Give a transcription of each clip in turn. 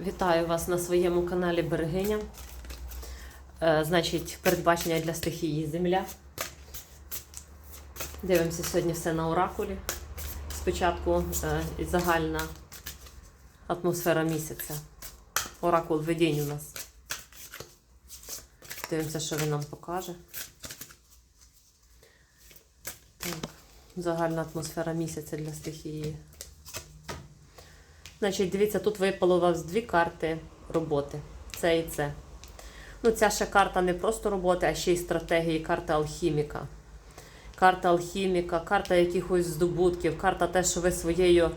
Вітаю вас на своєму каналі Берегиня. Е, значить, передбачення для стихії Земля. Дивимося сьогодні все на оракулі. Спочатку е, загальна атмосфера місяця. Оракул видінь у нас. Дивимося, що він нам покаже. Так. Загальна атмосфера місяця для стихії. Значить, дивіться, тут випало у вас дві карти роботи. Це і це. Ну, ця ще карта не просто роботи, а ще й стратегії, карта алхіміка. Карта алхіміка, карта якихось здобутків, карта те, що ви своєю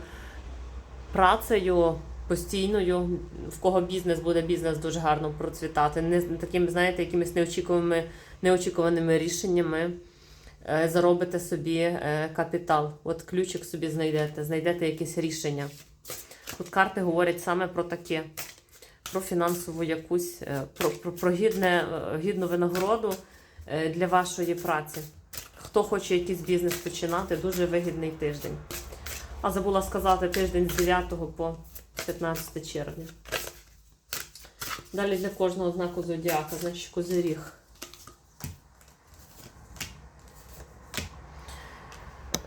працею постійною, в кого бізнес буде бізнес дуже гарно процвітати. Не з такими, знаєте, якимись неочікуваними, неочікуваними рішеннями е, заробите собі е, капітал. От ключик собі знайдете, знайдете якесь рішення. Тут карти говорять саме про таке, про фінансову якусь, е, про, про, про гідне, е, гідну винагороду е, для вашої праці. Хто хоче якийсь бізнес починати, дуже вигідний тиждень. А забула сказати тиждень з 9 по 15 червня. Далі для кожного знаку зодіака, значить козиріг.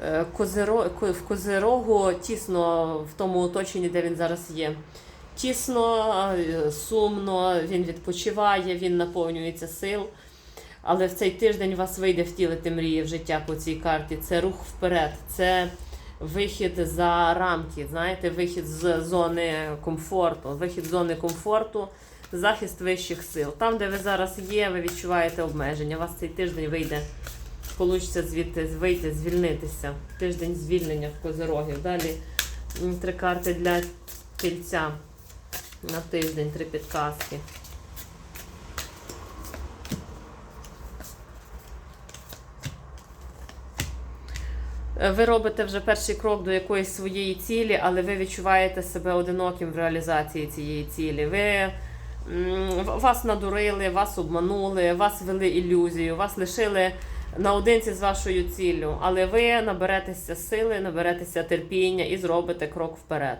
В Козирогу тісно в тому оточенні, де він зараз є. Тісно, е, сумно, він відпочиває, він наповнюється сил. Але в цей тиждень вас вийде втілити мрії в життя по цій карті. Це рух вперед, це вихід за рамки, знаєте, вихід з зони комфорту, вихід з зони комфорту, захист вищих сил. Там, де ви зараз є, ви відчуваєте обмеження. У вас цей тиждень вийде Получиться звідти вийти, звільнитися. Тиждень звільнення в козирогів. Далі три карти для тільця на тиждень, три підказки. Е, Ви робите вже перший крок до якоїсь своєї цілі, але ви відчуваєте себе одиноким в реалізації цієї цілі. Ви вас надурили, вас обманули, вас вели ілюзію, вас лишили наодинці з вашою ціллю, але ви наберетеся сили, наберетеся терпіння і зробите крок вперед.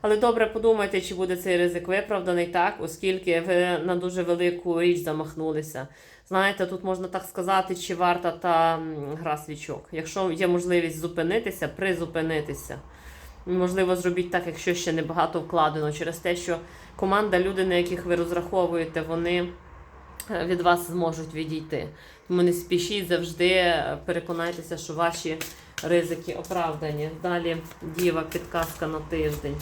Але добре подумайте, чи буде цей ризик виправданий так, оскільки ви на дуже велику річ замахнулися. Знаєте, тут можна так сказати, чи варта та гра свічок. Якщо є можливість зупинитися, призупинитися. Можливо, зробіть так, якщо ще небагато вкладено, через те, що команда, люди, на яких ви розраховуєте, вони від вас зможуть відійти. Тому не спішіть завжди е, переконайтеся, що ваші ризики оправдані. Далі діва, підказка на тиждень.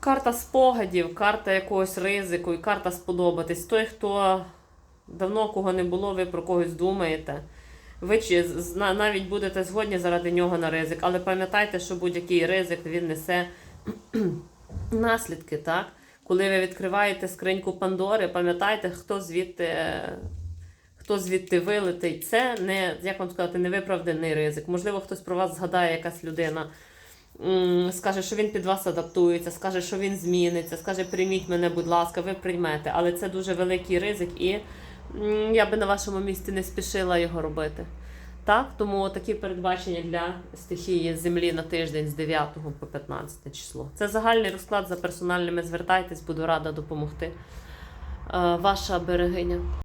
Карта спогадів, карта якогось ризику і карта сподобатись. Той, хто давно кого не було, ви про когось думаєте. Ви чи навіть будете згодні заради нього на ризик, але пам'ятайте, що будь-який ризик він несе наслідки, так? Коли ви відкриваєте скриньку Пандори, пам'ятайте, хто звідти, хто звідти вилетить. Це не, як вам сказати, невиправданий ризик. Можливо, хтось про вас згадає, якась людина. Скаже, що він під вас адаптується, скаже, що він зміниться, скаже, прийміть мене, будь ласка, ви приймете. Але це дуже великий ризик, і я би на вашому місці не спішила його робити. Так, тому такі передбачення для стихії землі на тиждень з 9 по 15 число. Це загальний розклад за персональними. Звертайтесь, буду рада допомогти. Е, Ваша берегиня.